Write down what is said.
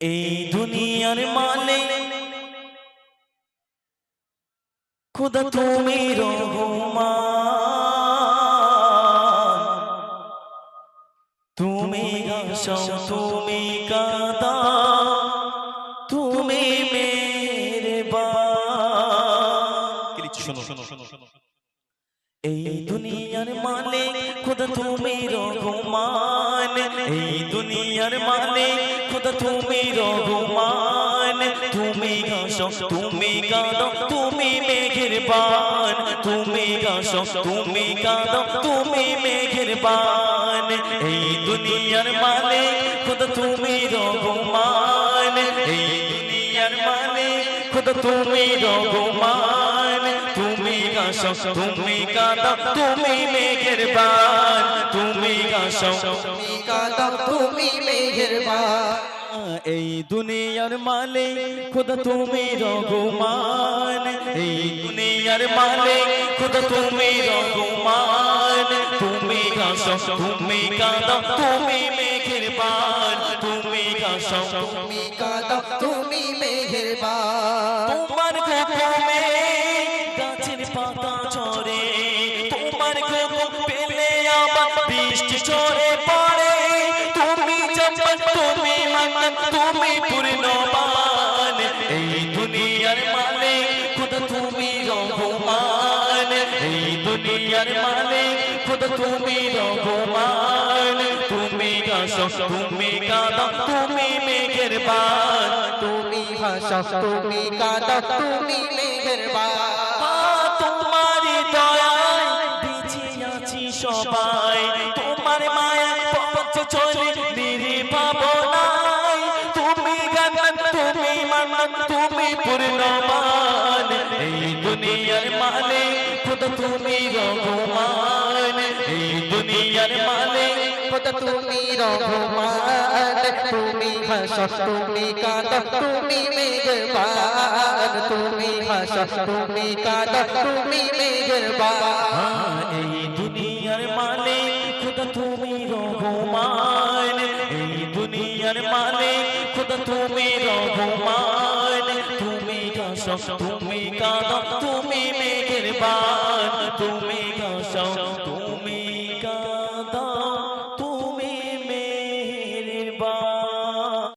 এই দুনিয়ার মালিক খুদা তুমি রহমান। তুমি তুমি কাদা। তুমি মেরে এই দুনিয়ার মালিক খুদা তুমি এই দুনিয়ার মালিক খুদা তুমি রহমান, তুমি গাছো তুমি কাঁদো তুমি মেঘের বান তুমি গাছো তুমি কাঁদো তুমি মেঘের বান এই দুনিয়ার মালিক খুদা তুমি রহমান, এই দুনিয়ার মালিক খুদা তুমি রহমান। গাছো তুমি কাঁদো তুমি মেঘের বান তুমি গাছো তুমি কাদা তুমি মেহেরবান এই দুনিয়ার মালিক খুদা তুমি রঘুমান এই দুনিয়ার মালিক খুদা তুমি রঘুমান তুমি গাছো তুমি কাঁদো তুমি মেঘের বান তুমি গাছো তুমি কাদা তুমি মেহেরবান বৃষ্টি ঝরে পড়ে। তুমি জপন তুমি মন তুমি পূর্ণমান এই দুনিয়ার মালিক খুদ তুমি রঘুমান এই দুনিয়ার মালিক খুদ তুমি রঘুমান তুমি গাছো তুমি কাঁদো তুমি মেঘের বান তুমি ভাষা তুমি কাদা তুমি মেহেরবান তোমার দয়ায় বেঁচে আছি সবাই। তুমি পূর্ণমান এই দুনিয়ার মালিক খুদ তুমি রঘুমান এই দুনিয়ার মালিক খোদা তুমি রহমান তুমি ভাষা তুমি কাদা তুমি মেহেরবান তুমি ভাষা তুমি কাদা তুমি মেহেরবান এই দুনিয়ার মালিক খুদা তুমি রঘুমান এই দুনিয়ার মালিক খুদা তুমি রঘুমান তুমি কাঁদো